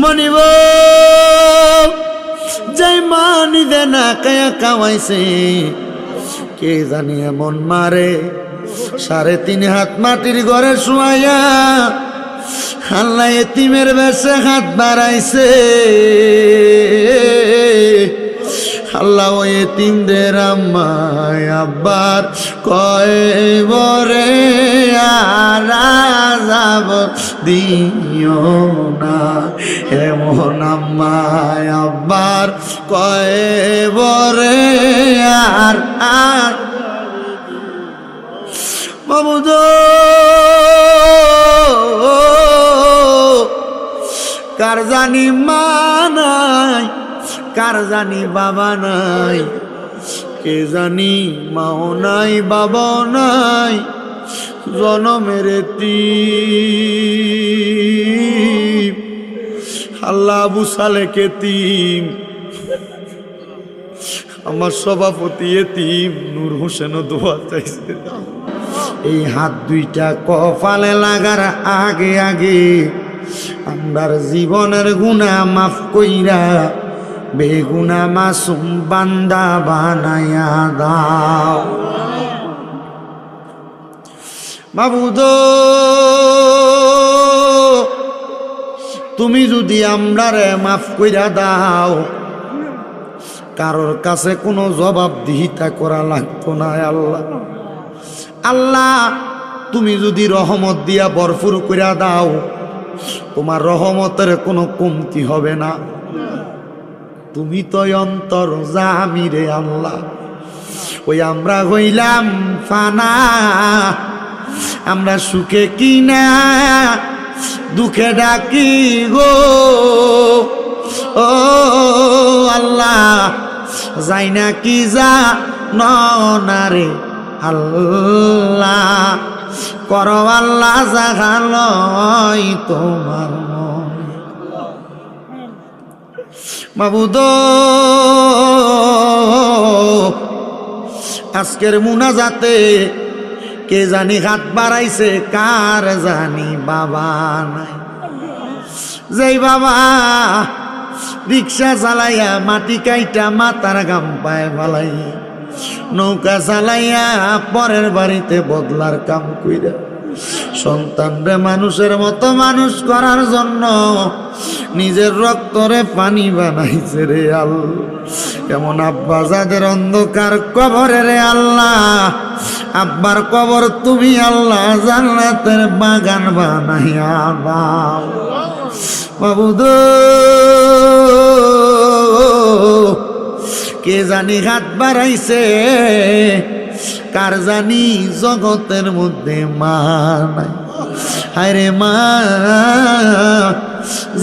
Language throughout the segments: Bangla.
মনিব, যাই মা দে না কায়া কামাইছে কে জানি এমন মারে, সাড়ে তিন হাত মাটির ঘরে শুয়াইয়া আল্লাহ এতিমের বেশে হাত বাড়াইছে। আল্লাহ ওই এতিমদের আম্মায় আব্বার কয় বরে, আর যাব দিও না। এমন আম্মায় আব্বার কয় বরে, আর বাবুদ কার জানি মা নাই কার জানি বাবা নাই? কে জানি মাও নাই, বাবাও নাই? জনমের তিম আল্লাহ আবু সালে কেতিম আমার সভাপতি এতিম নূর হোসেনও দোয়া চাইছে। এই হাত দুইটা কপালে লাগার আগে আগে। আমরার জীবনের গুণা মাফ কইরা বেগুনা মাসুম বান্দা বানায়া দাও। বাবুদ তুমি যদি আমরারে মাফ কইরা দাও, কারোর কাছে কোনো জবাবদিহিতা করা লাগতো না আল্লাহ। আল্লাহ, তুমি যদি রহমত দিয়া বরফুর কইরা দাও, তোমার রহমতের কোনো কমতি হবে না। তুমি তো অন্তর জামি রে আল্লাহ। ওই আমরা হইলাম ফানা। আমরা সুখে কিনা, দুঃখে ডাকি গো। ও আল্লাহ, যাই না কি যা না রে আল্লাহ। কর আল্লাহ জাগালয় তোমার মাবুদ, আজকের মুনাজাতে কে জানি হাত বাড়াইছে, কার জানি বাবা নাই। যেই বাবা রিক্সা চালাইয়া মাটি কাইটা মাতার গাম পায় ভালাই নৌকা চালাইয়া পরের বাড়িতে বদলার কাম কইরা, সন্তানরে মানুষের মতো মানুষ করার জন্য নিজের রক্তরে পানি বানাইছে রে আল। এমন আব্বা, যাদের অন্ধকার কবরে রে আল্লাহ। আব্বার কবর তুমি আল্লাহ জান্নাতের বাগান বানাইয়া দাও। বাবুদ কে জানি হাত বাড়াইছে, কার জানি জগতের মধ্যে মা নাই। হায়রে মা,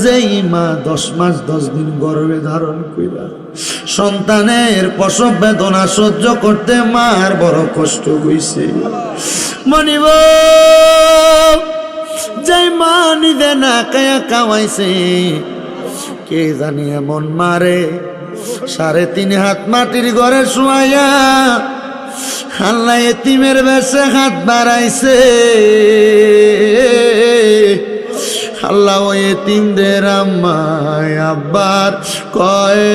যেই মা দশ মাস দশ দিন গর্ভে ধারণ কইরা সন্তানের প্রসব বেদনা সহ্য করতে মার বড় কষ্ট হইছে। মনিব, যাই মা নিদে না কায়া কামাইছে, কে জানি এমন মারে, সাড়ে তিন হাত মাটির ঘরে শুয়াইয়া আল্লাহ এতিমের বেশে হাত বাড়াইছে। আল্লাহ ওই এতিমদের আম্মায় আব্বার কয়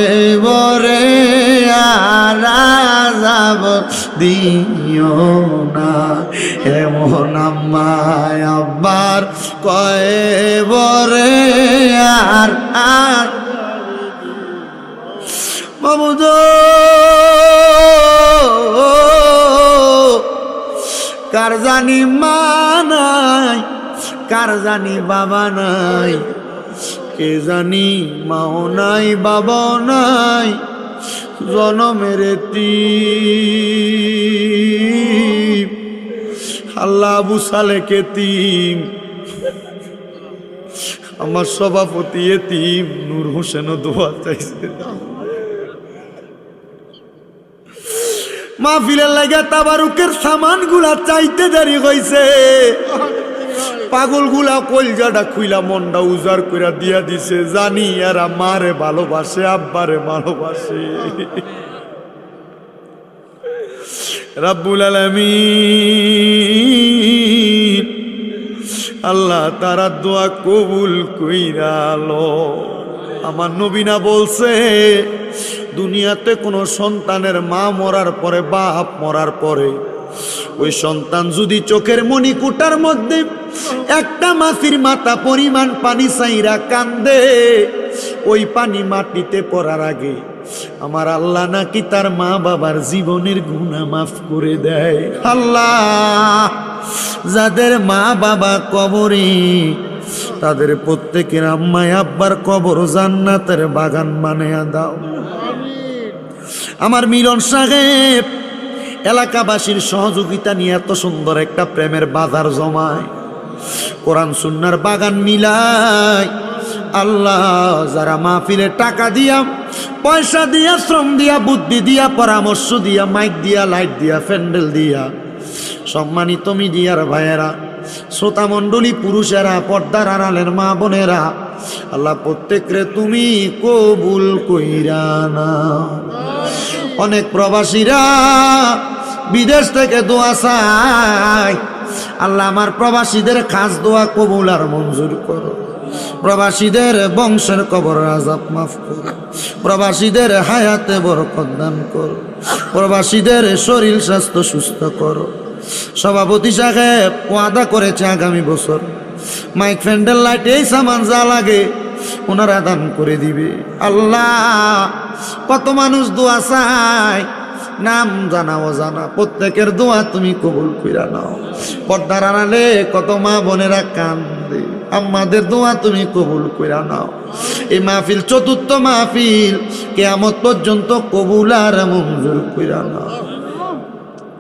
বরে যাব দিও না। এমন আম্মায় আব্বার কয় বরে আর আর মামুদ জানি মা নাই, কার জানি বাবা নাই, কে জানি মাও নাই, বাবাও নাই, জনমের তিম। আল্লাহ আবু সালে কেতিম আমার সভাপতি এতিম নূর হোসেনও দোয়া চাইছে। মাহফিলের লাগে তাবারুকের সামানগুলা চাইতে দেরি হইছে। পাগলগুলা কলজাটা খুইলা মনটা উজাড় কইরা দিয়া দিছে, জানি এরা মারে ভালোবাসে, আব্বারে ভালোবাসে। রাব্বুল আলামিন, আল্লাহ তারা দোয়া কবুল কইরালো আমার নবীনা বলছে দুনিয়াতে কোনো সন্তানের মা মরার পরে, বাপ মরার পরে, ওই সন্তান যদি চোখের মণিকুটার মধ্যে একটা মাসির মাথা পরিমাণ পানি চাইরা কান্দে, ওই পানি মাটিতে পড়ার আগে আমার আল্লাহ নাকি তার মা বাবার জীবনের গুণা মাফ করে দেয়। আল্লাহ, যাদের মা বাবা কবরে, তাদের প্রত্যেকের আম্মায় আব্বার কবর জান্নাতের বাগান বানিয়ে দাও। আমার মিলন সাহেব, এলাকাবাসীর সহযোগিতা নিয়ে এত সুন্দর একটা প্রেমের বাজার জমায়। কোরআন সুন্নার বাগান মিলায়। আল্লাহ যারা মাহফিলে টাকা দিয়া, পয়সা দিয়া, শ্রম দিয়া, বুদ্ধি দিয়া, পরামর্শ দিয়া, মাইক দিয়া, লাইট দিয়া, প্যান্ডেল দিয়া, সম্মানিত মিডিয়ার ভাইয়েরা, শ্রোতা মণ্ডলী, পুরুষেরা, পর্দার আড়ালের মা বোনেরা, আল্লাহ প্রত্যেকরে তুমি কবুল কইরা না অনেক প্রবাসীরা বিদেশ থেকে দোয়া চায়। আল্লাহ আমার প্রবাসীদের খাস দোয়া কবুল আর মঞ্জুর করো। প্রবাসীদের বংশের কবর আজাব মাফ করো। প্রবাসীদের হায়াতে বরকত দান করো। প্রবাসীদের শরীর স্বাস্থ্য সুস্থ করো। সভাপতি সাহেব ওয়াদা করেছে আগামী বছর। মাইক ফ্যান্ডেল লাইট এই সামান যা লাগে ওনারা দান করে দিবে। আল্লাহ, কত মানুষ দোয়া চায়। নাম জানা অজানা, প্রত্যেকের দোয়া তুমি কবুল কইরা নাও। পর্দার আড়ালে কত মা বোনেরা কান্দে আমাদের দোয়া তুমি কবুল কইরা নাও। এই মাহফিল, চতুর্থ মাহফিল, কেয়ামত পর্যন্ত কবুল আর মঞ্জুর কইরা নাও।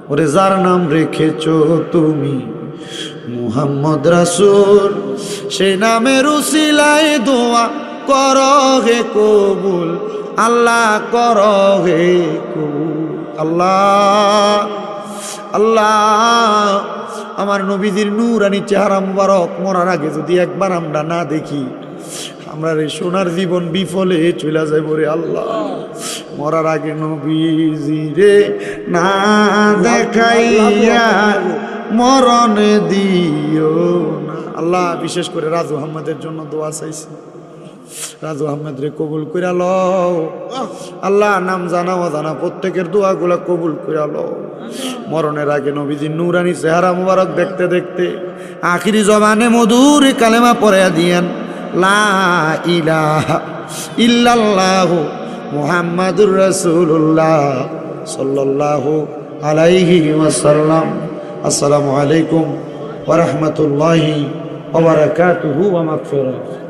ওরে যার নাম রেখেছ তুমি মুহাম্মদ রাসুল, সে নামের উসিলায় দোয়া কর হে কবুল, আল্লাহ কর হে কবুল। আল্লাহ আল্লাহ, আমার নবীজির নূরানি চেহারা মুবারক মরার আগে যদি একবার আমরা না দেখি, আমরা রে সোনার জীবন বিফলে চলে যাইব রে আল্লাহ। মরার আগে নবীজি রে না দেখাইয়া মরণ দিও না। আল্লাহ বিশেষ করে রাজু আহমদের জন্য দোয়া চাইছি। রাজু আহমেদ রে কবুল কইরা লও। আল্লাহ নাম জানা অজানা প্রত্যেকের দোয়াগুলা কবুল কইরা লও। মরণের আগে নবীজি নুরানি চেহারা মুবারক দেখতে দেখতে আখিরি জবানে মধুর কালেমা পরে দিয়েন, লা ইলাহা ইল্লাল্লাহু মুহাম্মাদুর রাসূলুল্লাহ আলাইহি ওয়াসাল্লাম। আসসালামু আলাইকুম ওয়া রাহমাতুল্লাহি ওয়া বারাকাতুহু ওয়া মাগফিরাতুহু